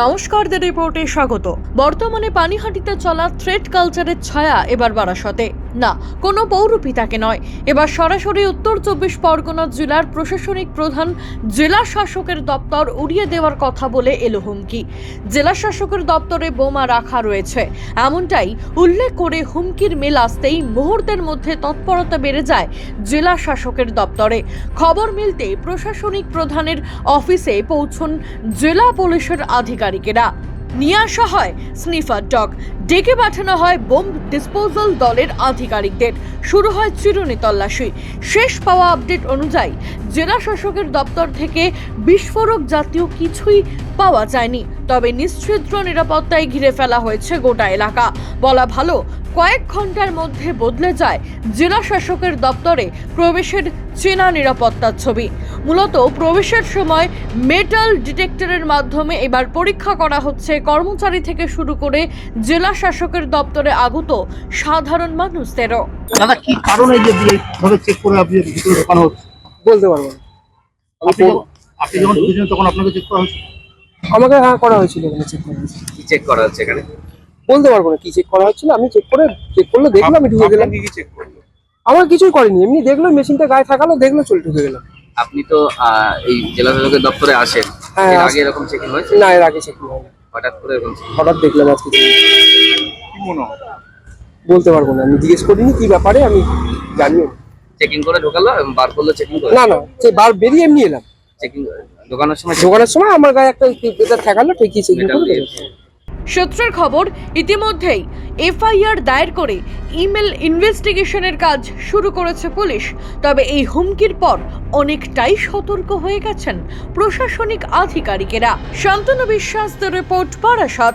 নমস্কার দ্য রিপোর্টে স্বাগত। বর্তমানে পানিহাটিতে চলা থ্রেড কালচারের ছায়া এবার বারাসতে। না, কোনো পৌরপিতাকে নয়। এবার সরাসরি উত্তর চব্বিশ পরগনা জেলার প্রশাসনিক প্রধান জেলা শাসকের দপ্তর উড়িয়ে দেওয়ার কথা বলে এলো হুমকি। জেলা শাসকের দপ্তরে বোমা রাখা রয়েছে। এমনটাই উল্লেখ করে হুমকির মেল আসতেই মুহূর্তের মধ্যে তৎপরতা বেড়ে যায় জেলা শাসকের দপ্তরে। খবর মিলতে প্রশাসনিক প্রধানের অফিসে পৌঁছন জেলা পুলিশের আধিকারিকেরা। নিয়ে আসা হয় স্নিফার ডগ ডেকে পাঠানো হয় বোম ডিসপোজাল দলের আধিকারিকদের। শুরু হয় চিরুনি তল্লাশি। শেষ পাওয়া আপডেট অনুযায়ী জেলা শাসকের দপ্তর থেকে বিস্ফোরক জাতীয় কিছুই পাওয়া যায়নি। তবে নিশ্চিদ্র নিরাপত্তায় ঘিরে ফেলা হয়েছে গোটা এলাকা। বলা ভালো, কয়েক ঘণ্টার মধ্যে বদলে যায় জেলা শাসকের দপ্তরে প্রবেশের চেনা নিরাপত্তার ছবি। মূলত প্রবেশের সময় মেটাল ডিটেক্টরের মাধ্যমে এবার পরীক্ষা করা হচ্ছে। কর্মচারী থেকে শুরু করে জেলা শাসকের দপ্তরে আগত সাধারণ মানুষদেরও। দাদা কি কারণে যে দিয়ে ভাবে চেক করে আপনি ভিতরে ঢোকানো হচ্ছে? বলতে পারব না। আপনি আপনি যখন ঢুকেছেন তখন আপনাকে চেক করা হচ্ছে আমাকে হ্যাঁ করা হয়েছিল এখানে চেক করা হয়েছিল। কি চেক করা হচ্ছে এখানে? বলতে পারব না কি চেক করা হচ্ছিল। আমি চেক করে চেক করলে দেখলাম আমি ঢুকে গেলাম। কি চেক করল আমার কিছুই করেনি। এমনি দেখল মেশিনটা গায়ে থাকালো দেখল চলে ঢুকে গেলাম। আপনি তো আহ, এই জেলা শাসকের দপ্তরে আসেন। হ্যাঁ, এর আগে এরকম চেকিং হয়েছে? না এর আগে চেকিং হয়নি। হঠাৎ করে এরকম হঠাৎ দেখলাম আজকে কি মনে হয়? বলতে পারব না আমি জিজ্ঞেস করিনি কি ব্যাপারে আমি জানিও চেকিং করে ঢোকালো বার করল চেকিং করে? না না সে বার বেরিয়ে এমনি এলাম। চেকিং ঢোকানোর সময় ঢোকানোর সময় আমার গায়ে একটা পেপার থাকালো ঠিকই চেকিং করে। সূত্রের খবর, ইতিমধ্যেই এফআইআর দায়ের করে ইমেল ইনভেস্টিগেশনের কাজ শুরু করেছে পুলিশ। তবে এই হুমকির পর অনেকটাই সতর্ক হয়ে গেছেন প্রশাসনিক আধিকারিকেরা। শান্তনু বিশ্বাস রিপোর্ট বারাসাত